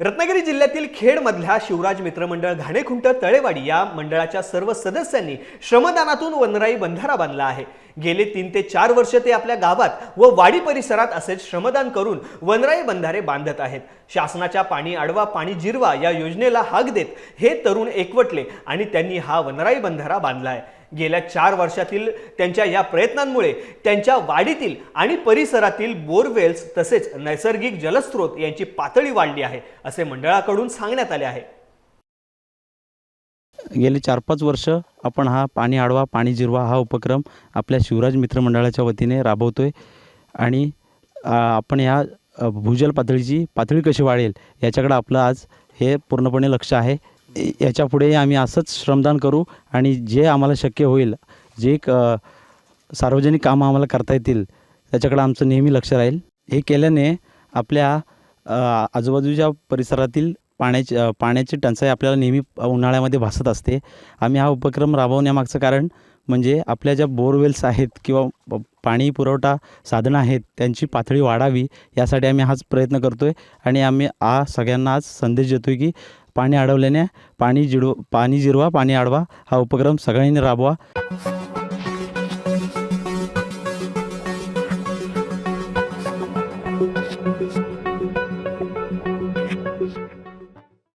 रत्नागिरी जिल्ह्यातील खेडमधल्या शिवराज मित्रमंडळ घाणेखुंट तळेवाडी या मंडळाच्या सर्व सदस्यांनी श्रमदानातून वनराई बंधारा बांधला आहे. गेले तीन ते चार वर्ष ते आपल्या गावात व वाडी परिसरात असेच श्रमदान करून वनराई बंधारे बांधत आहेत. शासनाच्या पाणी अडवा पाणी जिरवा या योजनेला हाक देत हे तरुण एकवटले आणि त्यांनी हा वनराई बंधारा बांधला आहे. गेल्या चार वर्षातील त्यांच्या या प्रयत्नांमुळे त्यांच्या वाडीतील आणि परिसरातील बोरवेल्स तसेच नैसर्गिक जलस्रोत यांची पातळी वाढली आहे असे मंडळाकडून सांगण्यात आले आहे. गेले चार पाच वर्ष आपण हा पाणी आडवा पाणी जिरवा हा उपक्रम आपल्या शिवराज मित्र मंडळाच्या वतीने राबवतो आहे आणि आपण ह्या भूजल पातळीची पातळी कशी वाढेल याच्याकडं आपलं आज हे पूर्णपणे लक्ष आहे. याच्यापुढे आम्ही असंच श्रमदान करू आणि जे आम्हाला शक्य होईल जे क सार्वजनिक कामं आम्हाला करता येतील त्याच्याकडं आमचं नेहमी लक्ष राहील. हे केल्याने आपल्या आजूबाजूच्या परिसरातील पाण्याची पाण्याची टंचाई आपल्याला नेहमी उन्हाळ्यामध्ये भासत असते. आम्ही हा उपक्रम राबवण्यामागचं कारण म्हणजे आपल्या ज्या बोरवेल्स आहेत किंवा पाणी पुरवठा साधनं आहेत त्यांची पातळी वाढावी यासाठी आम्ही हाच प्रयत्न करतो आहे आणि आम्ही हा सगळ्यांना आज संदेश देतो आहे की पाणी अडवल्याने पाणी जिडव पाणी जिरवा पाणी अडवा हा उपक्रम सगळ्यांनी राबवा.